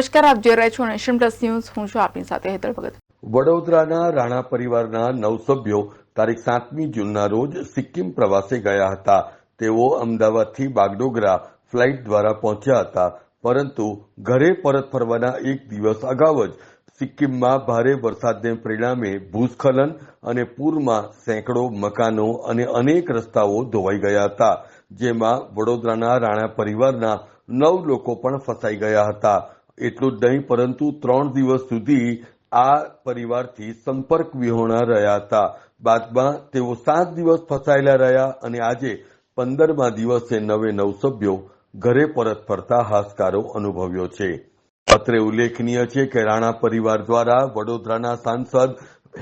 નમસ્કાર, આપ જોઈ રહ્યા છો નેશન પ્લસ ન્યૂઝ. હું છું આપની સાથે હેતલ ભગત. વડોદરાના રાણા પરિવારના નવ સભ્યો તારીખ સાતમી જૂનના રોજ સિક્કિમ પ્રવાસે ગયા હતા. તેઓ અમદાવાદથી બાગડોગરા ફ્લાઇટ દ્વારા પહોંચ્યા હતા. પરંતુ ઘરે પરત ફરવાના એક દિવસ અગાઉ જ સિક્કિમમાં ભારે વરસાદને પરિણામે ભૂસ્ખલન અને પૂરમાં સેંકડો મકાનો અને અનેક રસ્તાઓ ધોવાઈ ગયા હતા, જેમાં વડોદરાના રાણા પરિવારના નવ લોકો પણ ફસાઈ ગયા હતા. એટલું જ નહીં, પરંતુ ત્રણ દિવસ સુધી આ પરિવારથી સંપર્ક વિહોણા રહ્યા હતા. બાદમાં તેઓ સાત દિવસ ફસાયેલા રહ્યા અને આજે પંદરમા દિવસે નવે નવ સભ્યો ઘરે પરત ફરતા હાશકારો અનુભવ્યો છે. અત્રે ઉલ્લેખનીય છે કે રાણા પરિવાર દ્વારા વડોદરાના સાંસદ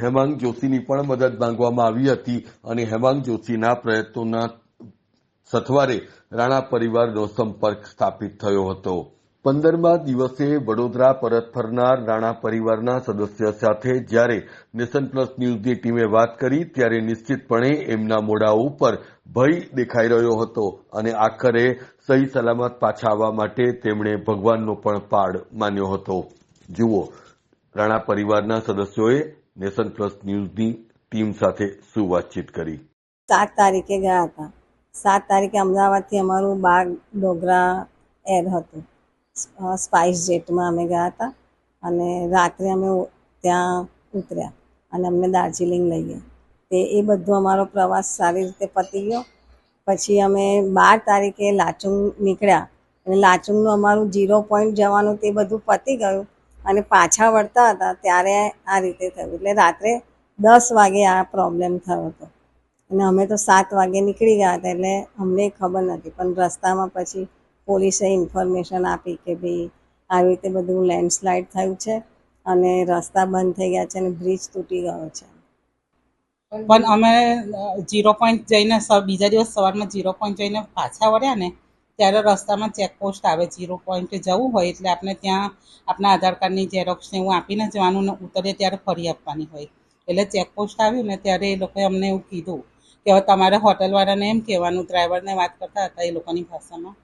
હેમાંગ જોશીની પણ મદદ માંગવામાં આવી હતી અને હેમાંગ જોશીના પ્રયત્નોના સથવારે રાણા પરિવારનો સંપર્ક સ્થાપિત થયો હતો. પંદરમા દિવસે વડોદરા પરત ફરનાર રાણા પરિવારના સદસ્ય સાથે જ્યારે નેશન પ્લસ ન્યૂઝની ટીમે વાત કરી, ત્યારે નિશ્ચિતપણે એમના મોઢા ઉપર ભય દેખાઈ રહ્યો હતો અને આખરે સહી સલામત પાછા આવવા માટે તેમણે ભગવાનનો પણ પાડ માન્યો હતો. જુઓ, રાણા પરિવારના સદસ્યોએ નેશન પ્લસ ન્યૂઝની ટીમ સાથે શું વાતચીત કરી? સાત તારીખે ગયા હતા. સાત તારીખે અમદાવાદથી અમારું બાગ ડોગરા એર હતું. સ્પાઇસ જેટમાં અમે ગયા હતા અને રાત્રે અમે ત્યાં ઉતર્યા અને અમને દાર્જિલિંગ લઈ ગયા. તે, એ બધો અમારો પ્રવાસ સારી રીતે પતી ગયો. પછી અમે બાર તારીખે લાચુંગ નીકળ્યા અને લાચુંગનું અમારું ઝીરો પોઈન્ટ જવાનું તે બધું પતી ગયું અને પાછા વળતા હતા ત્યારે આ રીતે થયું. એટલે રાત્રે દસ વાગે આ પ્રોબ્લેમ થયો હતો. અને અમે તો સાત વાગે નીકળી ગયા હતા એટલે અમને ખબર નથી. પણ રસ્તામાં પછી પોલીસે ઇન્ફોર્મેશન આપી કે ભાઈ આવી રીતે બધું લેન્ડસ્લાઇડ થયું છે અને રસ્તા બંધ થઈ ગયા છે અને બ્રિજ તૂટી ગયો છે. પણ અમે જીરો પોઈન્ટ જઈને બીજા દિવસ સવારમાં જીરો પોઈન્ટ જઈને પાછા વળ્યા ને, ત્યારે રસ્તામાં ચેકપોસ્ટ આવે જીરો પોઈન્ટ જવું હોય એટલે આપણે ત્યાં આપણા આધાર કાર્ડની ઝેરોક્ષ ને એવું આપીને જવાનું ને ઉતરીએ ત્યારે ફરી આપવાની હોય. એટલે ચેકપોસ્ટ આવ્યું ને ત્યારે એ લોકોએ અમને એવું કીધું કે હવે તમારે હોટલવાળાને એમ કહેવાનું ડ્રાઈવરને વાત કરતા હતા એ લોકોની ભાષામાં.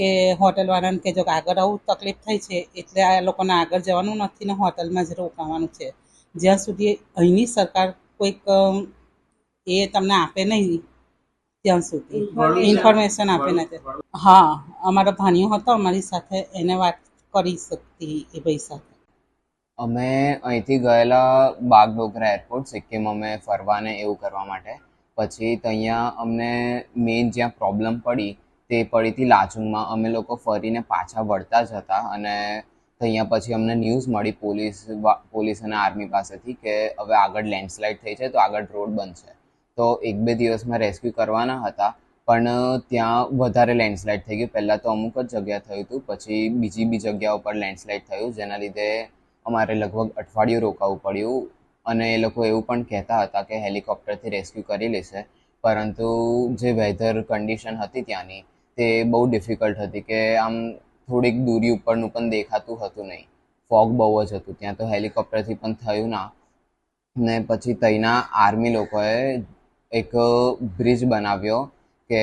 કે હોટલવાળાને કે જો આગળ આવું તકલીફ થઈ છે એટલે આ લોકોને આગળ જવાનું નથી ને હોટલમાં જ રોકાવાનું છે. જ્યાં સુધી અહીંની સરકાર કોઈક એ તમને આપે નહીં ત્યાં સુધી. ઇન્ફોર્મેશન આપે નથી હા અમારો ભાણિયો હતો અમારી સાથે એને વાત કરી શકતી એ ભાઈ સાથે. અમે અહીંથી ગયેલા બાગડોગરા એરપોર્ટ સિક્કિમ અમે ફરવાને એવું કરવા માટે. પછી અહીંયા અમને મેઇન જ્યાં પ્રોબ્લેમ પડી તે પડીથી લાચુંગમાં અમે લોકો ફરીને પાછા વળતા જ હતા અને ત્યાં પછી અમને ન્યૂઝ મળી પોલીસ પોલીસ અને આર્મી પાસેથી કે હવે આગળ લેન્ડસ્લાઇડ થઈ છે, તો આગળ રોડ બનશે. તો એક બે દિવસમાં રેસ્ક્યુ કરવાના હતા, પણ ત્યાં વધારે લેન્ડસ્લાઇડ થઈ ગયું. પહેલાં તો અમુક જ જગ્યા થયું હતું, પછી બીજી બી જગ્યા ઉપર લેન્ડસ્લાઇડ થયું, જેના લીધે અમારે લગભગ અઠવાડિયું રોકાવું પડ્યું. અને એ લોકો એવું પણ કહેતા હતા કે હેલિકોપ્ટરથી રેસ્ક્યુ કરી લેશે. પરંતુ જે વેધર કન્ડિશન હતી ત્યાંની તે બહુ ડિફિકલ્ટ હતી કે આમ થોડીક દૂરી ઉપરનું પણ દેખાતું હતું નહીં. ફોગ બહુ જ હતું. ત્યાં તો હેલિકોપ્ટરથી પણ થયું ના. ને પછી ત્યાંના આર્મી લોકોએ એક બ્રિજ બનાવ્યો કે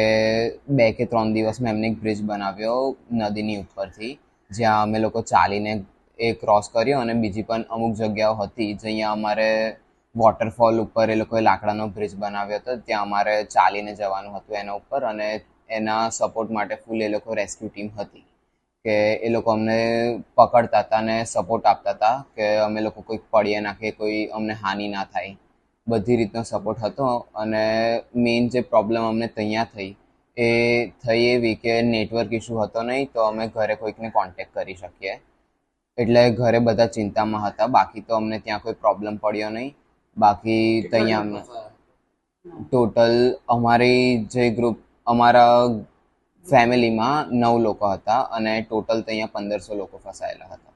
બે કે ત્રણ દિવસમાં એમને એક બ્રિજ બનાવ્યો નદીની ઉપરથી, જ્યાં અમે લોકો ચાલીને એ ક્રોસ કર્યો અને બીજી પણ અમુક જગ્યાઓ હતી જ્યાં અમારે વોટરફોલ ઉપર એ લોકોએ લાકડાનો બ્રિજ બનાવ્યો હતો, ત્યાં અમારે ચાલીને જવાનું હતું એના ઉપર અને એના સપોર્ટ માટે ફૂલ એ લોકો રેસ્ક્યુ ટીમ હતી. કે એ લોકો અમને પકડતા હતા અને સપોર્ટ આપતા હતા કે અમે લોકો કોઈક પડીએ નાખીએ કોઈ અમને હાનિ ના થાય. બધી રીતનો સપોર્ટ હતો અને મેઇન જે પ્રોબ્લેમ અમને ત્યાં થઈ એ થઈ એવી કે નેટવર્ક ઇશ્યુ હતો નહીં તો અમે ઘરે કોઈકને કોન્ટેક્ટ કરી શકીએ. એટલે ઘરે બધા ચિંતામાં હતા. બાકી તો અમને ત્યાં કોઈ પ્રોબ્લેમ પડ્યો નહીં. બાકી ત્યાં ટોટલ અમારી જે ગ્રુપ અમારા ફેમિલીમાં નવ લોકો હતા અને ટોટલ ત્યાં પંદરસો લોકો ફસાયેલા હતા.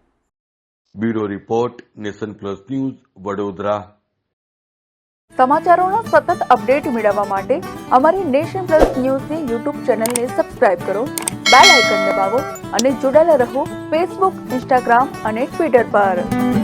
Bureau report Nation Plus News Vadodara. સમાચારોના સતત અપડેટ મેળવવા માટે અમારી નેશન પ્લસ ન્યૂઝની યુટ્યુબ ચેનલને સબસ્ક્રાઇબ કરો બેલ આઇકન દબાવો અને જોડાયેલા રહો ફેસબુક ઇન્સ્ટાગ્રામ અને ટ્વિટર પર.